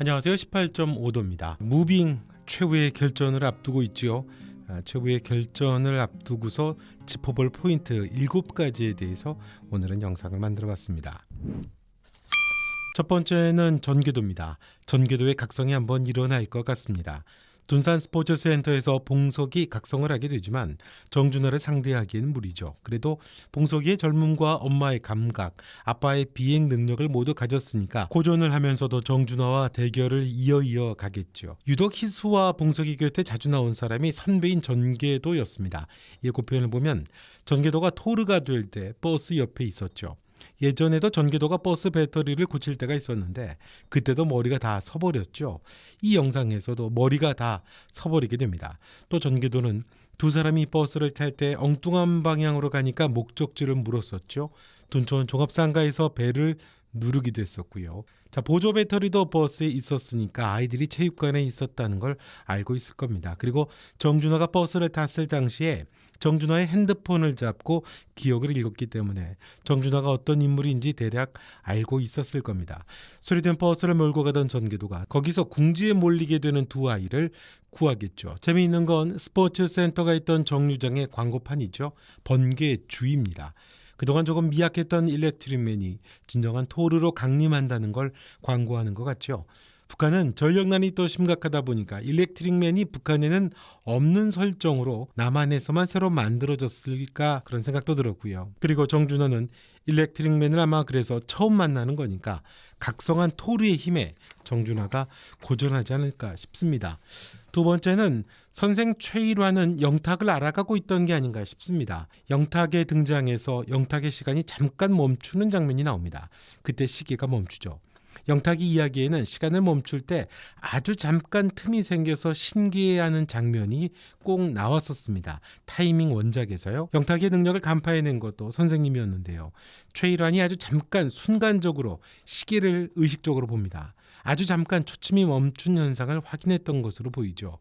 안녕하세요. 18.5도입니다. 무빙 최후의 결전을 앞두고 있지요. 아, 최후의 결전을 앞두고서 짚어볼 포인트 7가지에 대해서 오늘은 영상을 만들어 봤습니다. 첫 번째는 전개도입니다. 전개도의 각성이 한번 일어날 것 같습니다. 둔산 스포츠센터에서 봉석이 각성을 하게 되지만 정준하를 상대하기에는 무리죠. 그래도 봉석이의 젊음과 엄마의 감각, 아빠의 비행 능력을 모두 가졌으니까 고전을 하면서도 정준하와 대결을 이어 이어 가겠죠. 유독 희수와 봉석이 곁에 자주 나온 사람이 선배인 전개도였습니다. 예고편을 보면 전개도가 토르가 될 때 버스 옆에 있었죠. 예전에도 전개도가 버스 배터리를 고칠 때가 있었는데 그때도 머리가 다 서버렸죠. 이 영상에서도 머리가 다 서버리게 됩니다. 또 전개도는 두 사람이 버스를 탈 때 엉뚱한 방향으로 가니까 목적지를 물었었죠. 둔촌 종합상가에서 배를 누르기도 했었고요. 자, 보조 배터리도 버스에 있었으니까 아이들이 체육관에 있었다는 걸 알고 있을 겁니다. 그리고 정준하가 버스를 탔을 당시에 정준하의 핸드폰을 잡고 기억을 읽었기 때문에 정준하가 어떤 인물인지 대략 알고 있었을 겁니다. 수리된 버스를 몰고 가던 전개도가 거기서 궁지에 몰리게 되는 두 아이를 구하겠죠. 재미있는 건 스포츠 센터가 있던 정류장의 광고판이죠. 번개 주입니다. 그동안 조금 미약했던 일렉트릭맨이 진정한 토르로 강림한다는 걸 광고하는 것 같죠. 북한은 전력난이 또 심각하다 보니까 일렉트릭맨이 북한에는 없는 설정으로 남한에서만 새로 만들어졌을까 그런 생각도 들었고요. 그리고 정준하는 일렉트릭맨을 아마 그래서 처음 만나는 거니까 각성한 토르의 힘에 정준하가 고전하지 않을까 싶습니다. 두 번째는 선생 최일화는 영탁을 알아가고 있던 게 아닌가 싶습니다. 영탁의 등장에서 영탁의 시간이 잠깐 멈추는 장면이 나옵니다. 그때 시계가 멈추죠. 영탁이 이야기에는 시간을 멈출 때 아주 잠깐 틈이 생겨서 신기해하는 장면이 꼭 나왔었습니다. 타이밍 원작에서요. 영탁의 능력을 간파해낸 것도 선생님이었는데요. 최일환이 아주 잠깐 순간적으로 시계를 의식적으로 봅니다. 아주 잠깐 초침이 멈춘 현상을 확인했던 것으로 보이죠.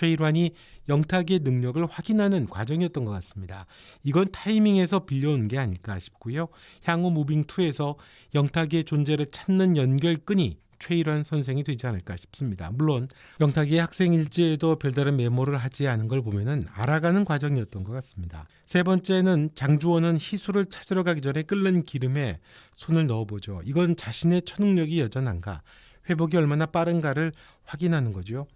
최일환이 영탁의 능력을 확인하는 과정이었던 것 같습니다. 이건 타이밍에서 빌려온 게 아닐까 싶고요. 향후 무빙2에서 영탁의 존재를 찾는 연결끈이 최일환 선생이 되지 않을까 싶습니다. 물론 영탁이 학생 일지에도 별다른 메모를 하지 않은 걸 보면은 알아가는 과정이었던 것 같습니다. 세 번째는 장주원은 희수를 찾으러 가기 전에 끓는 기름에 손을 넣어보죠. 이건 자신의 초능력이 여전한가, 회복이 얼마나 빠른가를 확인하는 거죠.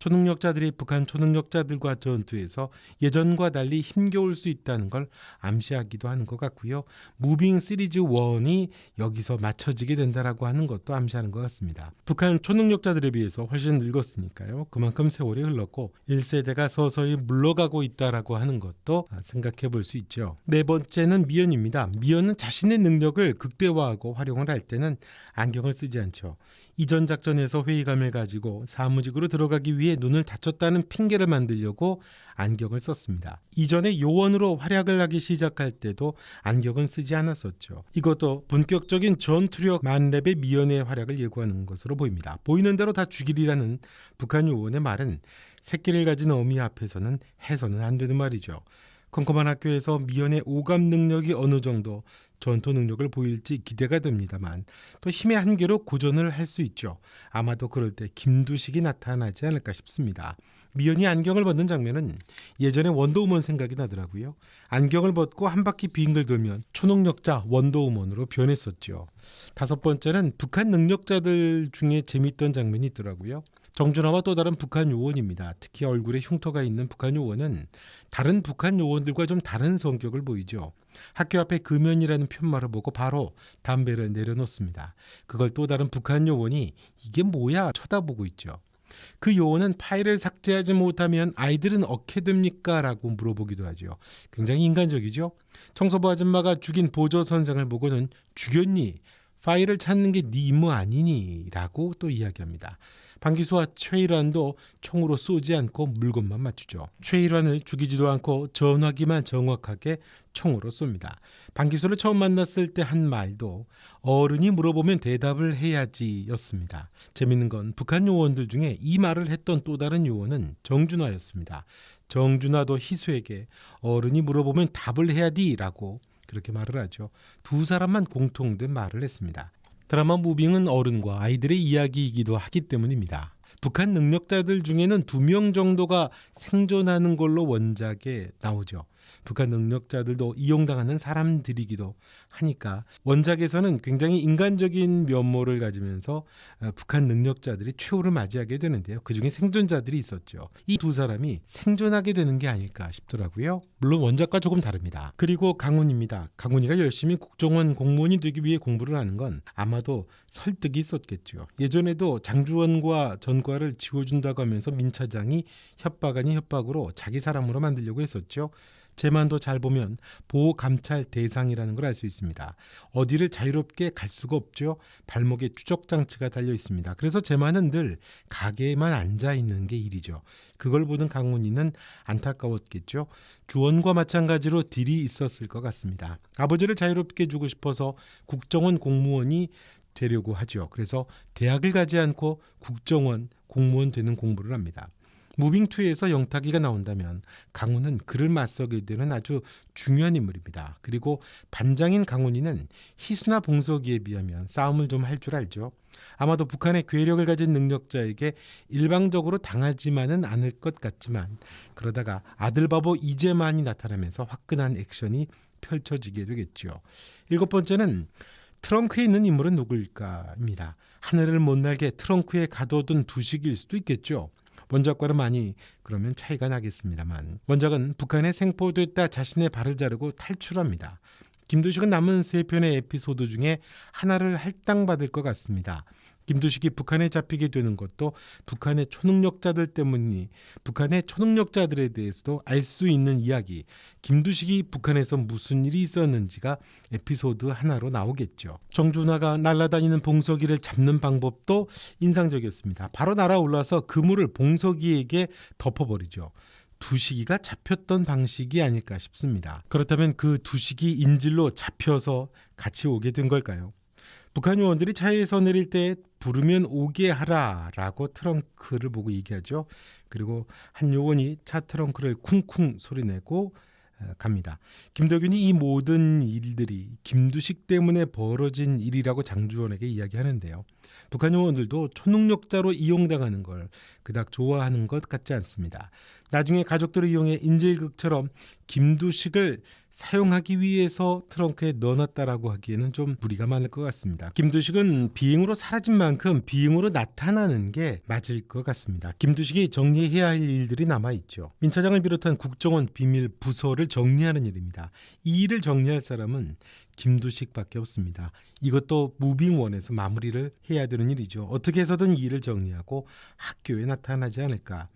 초능력자들이 북한 초능력자들과 전투에서 예전과 달리 힘겨울 수 있다는 걸 암시하기도 하는 것 같고요. 무빙 시리즈 1이 여기서 맞춰지게 된다라고 하는 것도 암시하는 것 같습니다. 북한 초능력자들에 비해서 훨씬 늙었으니까요. 그만큼 세월이 흘렀고 1세대가 서서히 물러가고 있다라고 하는 것도 생각해 볼 수 있죠. 네 번째는 미연입니다. 미연은 자신의 능력을 극대화하고 활용을 할 때는 안경을 쓰지 않죠. 이전 작전에서 회의감을 가지고 사무직으로 들어가기 위해 눈을 다쳤다는 핑계를 만들려고 안경을 썼습니다. 이전에 요원으로 활약을 하기 시작할 때도 안경은 쓰지 않았었죠. 이것도 본격적인 전투력 만렙의 미연의 활약을 예고하는 것으로 보입니다. 보이는 대로 다 죽이리라는 북한 요원의 말은 새끼를 가진 어미 앞에서는 해서는 안 되는 말이죠. 컴컴한 학교에서 미연의 오감 능력이 어느 정도 전투 능력을 보일지 기대가 됩니다만 또 힘의 한계로 고전을 할 수 있죠. 아마도 그럴 때 김두식이 나타나지 않을까 싶습니다. 미연이 안경을 벗는 장면은 예전에 원더우먼 생각이 나더라고요. 안경을 벗고 한 바퀴 빙글 돌면 초능력자 원더우먼으로 변했었죠. 다섯 번째는 북한 능력자들 중에 재밌던 장면이 있더라고요. 정준하와 또 다른 북한 요원입니다. 특히 얼굴에 흉터가 있는 북한 요원은 다른 북한 요원들과 좀 다른 성격을 보이죠. 학교 앞에 금연이라는 편말을 보고 바로 담배를 내려놓습니다. 그걸 또 다른 북한 요원이 이게 뭐야 쳐다보고 있죠. 그 요원은 파일을 삭제하지 못하면 아이들은 어떻게 됩니까? 라고 물어보기도 하죠. 굉장히 인간적이죠. 청소부 아줌마가 죽인 보조 선생을 보고는 죽였니? 파일을 찾는 게 네 임무 아니니? 라고 또 이야기합니다. 방기수와 최일환도 총으로 쏘지 않고 물건만 맞추죠. 최일환을 죽이지도 않고 전화기만 정확하게 총으로 쏩니다. 방기수를 처음 만났을 때 한 말도 어른이 물어보면 대답을 해야지 였습니다. 재밌는 건 북한 요원들 중에 이 말을 했던 또 다른 요원은 정준하였습니다. 정준하도 희수에게 어른이 물어보면 답을 해야 디라고 그렇게 말을 하죠. 두 사람만 공통된 말을 했습니다. 드라마 무빙은 어른과 아이들의 이야기이기도 하기 때문입니다. 북한 능력자들 중에는 두 명 정도가 생존하는 걸로 원작에 나오죠. 북한 능력자들도 이용당하는 사람들이기도 하니까 원작에서는 굉장히 인간적인 면모를 가지면서 어, 북한 능력자들이 최후를 맞이하게 되는데요. 그 중에 생존자들이 있었죠. 이 두 사람이 생존하게 되는 게 아닐까 싶더라고요. 물론 원작과 조금 다릅니다. 그리고 강훈입니다. 강훈이가 열심히 국정원 공무원이 되기 위해 공부를 하는 건 아마도 설득이 있었겠죠. 예전에도 장주원과 전과를 지워준다고 하면서 민 차장이 협박 아닌 협박으로 자기 사람으로 만들려고 했었죠. 제만도 잘 보면 보호 감찰 대상이라는 걸 알 수 있습니다. 어디를 자유롭게 갈 수가 없죠. 발목에 추적 장치가 달려 있습니다. 그래서 제만은 늘 가게에만 앉아 있는 게 일이죠. 그걸 보는 강훈이는 안타까웠겠죠. 주원과 마찬가지로 딜이 있었을 것 같습니다. 아버지를 자유롭게 주고 싶어서 국정원 공무원이 되려고 하죠. 그래서 대학을 가지 않고 국정원 공무원 되는 공부를 합니다. 무빙2에서 영탁이가 나온다면 강훈은 그를 맞서게 되는 아주 중요한 인물입니다. 그리고 반장인 강훈이는 희수나 봉석이에 비하면 싸움을 좀 할 줄 알죠. 아마도 북한의 괴력을 가진 능력자에게 일방적으로 당하지만은 않을 것 같지만 그러다가 아들 바보 이재만이 나타나면서 화끈한 액션이 펼쳐지게 되겠죠. 일곱 번째는 트렁크에 있는 인물은 누구일까입니다. 하늘을 못 날게 트렁크에 가둬둔 두식일 수도 있겠죠. 원작과는 많이 그러면 차이가 나겠습니다만 원작은 북한에 생포됐다 자신의 발을 자르고 탈출합니다. 김두식은 남은 세 편의 에피소드 중에 하나를 할당받을 것 같습니다. 김두식이 북한에 잡히게 되는 것도 북한의 초능력자들 때문이니 북한의 초능력자들에 대해서도 알 수 있는 이야기 김두식이 북한에서 무슨 일이 있었는지가 에피소드 하나로 나오겠죠. 정준하가 날아다니는 봉석이를 잡는 방법도 인상적이었습니다. 바로 날아올라서 그물을 봉석이에게 덮어버리죠. 두식이가 잡혔던 방식이 아닐까 싶습니다. 그렇다면 그 두식이 인질로 잡혀서 같이 오게 된 걸까요? 북한 요원들이 차에서 내릴 때 부르면 오게 하라라고 트렁크를 보고 얘기하죠. 그리고 한 요원이 차 트렁크를 쿵쿵 소리내고 어, 갑니다. 김덕윤이 이 모든 일들이 김두식 때문에 벌어진 일이라고 장주원에게 이야기하는데요. 북한 요원들도 초능력자로 이용당하는 걸 그닥 좋아하는 것 같지 않습니다. 나중에 가족들을 이용해 인질극처럼 김두식을 사용하기 위해서 트렁크에 넣어놨다라고 하기에는 좀 무리가 많을 것 같습니다. 김두식은 비행으로 사라진 만큼 비행으로 나타나는 게 맞을 것 같습니다. 김두식이 정리해야 할 일들이 남아 있죠. 민 차장을 비롯한 국정원 비밀 부서를 정리하는 일입니다. 이 일을 정리할 사람은 김두식밖에 없습니다. 이것도 무빙원에서 마무리를 해야 되는 일이죠. 어떻게 해서든 이 일을 정리하고 학교에 나타나지 않을까.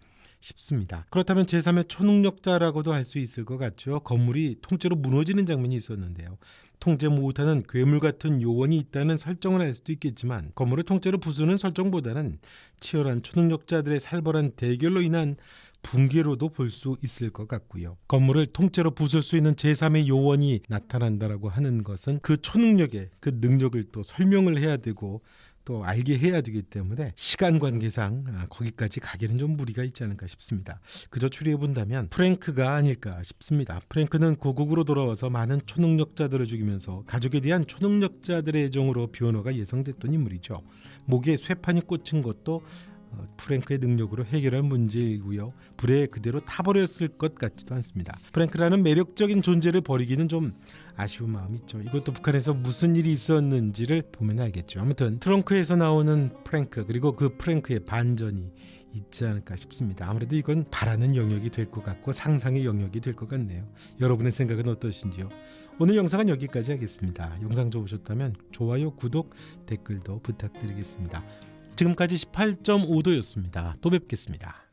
싶습니다. 그렇다면 제3의 초능력자라고도 할 수 있을 것 같죠. 건물이 통째로 무너지는 장면이 있었는데요. 통제 못하는 괴물 같은 요원이 있다는 설정을 할 수도 있겠지만 건물을 통째로 부수는 설정보다는 치열한 초능력자들의 살벌한 대결로 인한 붕괴로도 볼 수 있을 것 같고요. 건물을 통째로 부술 수 있는 제3의 요원이 나타난다라고 하는 것은 그 초능력의 그 능력을 또 설명을 해야 되고 또 알게 해야 되기 때문에 시간 관계상 아, 거기까지 가기는 좀 무리가 있지 않을까 싶습니다. 그저 추리해 본다면 프랭크가 아닐까 싶습니다. 프랭크는 고국으로 돌아와서 많은 초능력자들을 죽이면서 가족에 대한 초능력자들의 애정으로 변호가 예상됐던 인물이죠. 목에 쇠판이 꽂힌 것도 어, 프랭크의 능력으로 해결할 문제이고요. 불에 그대로 타버렸을 것 같지도 않습니다. 프랭크라는 매력적인 존재를 버리기는 좀 아쉬운 마음이 있죠. 이것도 북한에서 무슨 일이 있었는지를 보면 알겠죠. 아무튼 트렁크에서 나오는 프랭크 그리고 그 프랭크의 반전이 있지 않을까 싶습니다. 아무래도 이건 바라는 영역이 될 것 같고 상상의 영역이 될 것 같네요. 여러분의 생각은 어떠신지요? 오늘 영상은 여기까지 하겠습니다. 영상 좋으셨다면 좋아요, 구독, 댓글도 부탁드리겠습니다. 지금까지 18.5도였습니다. 또 뵙겠습니다.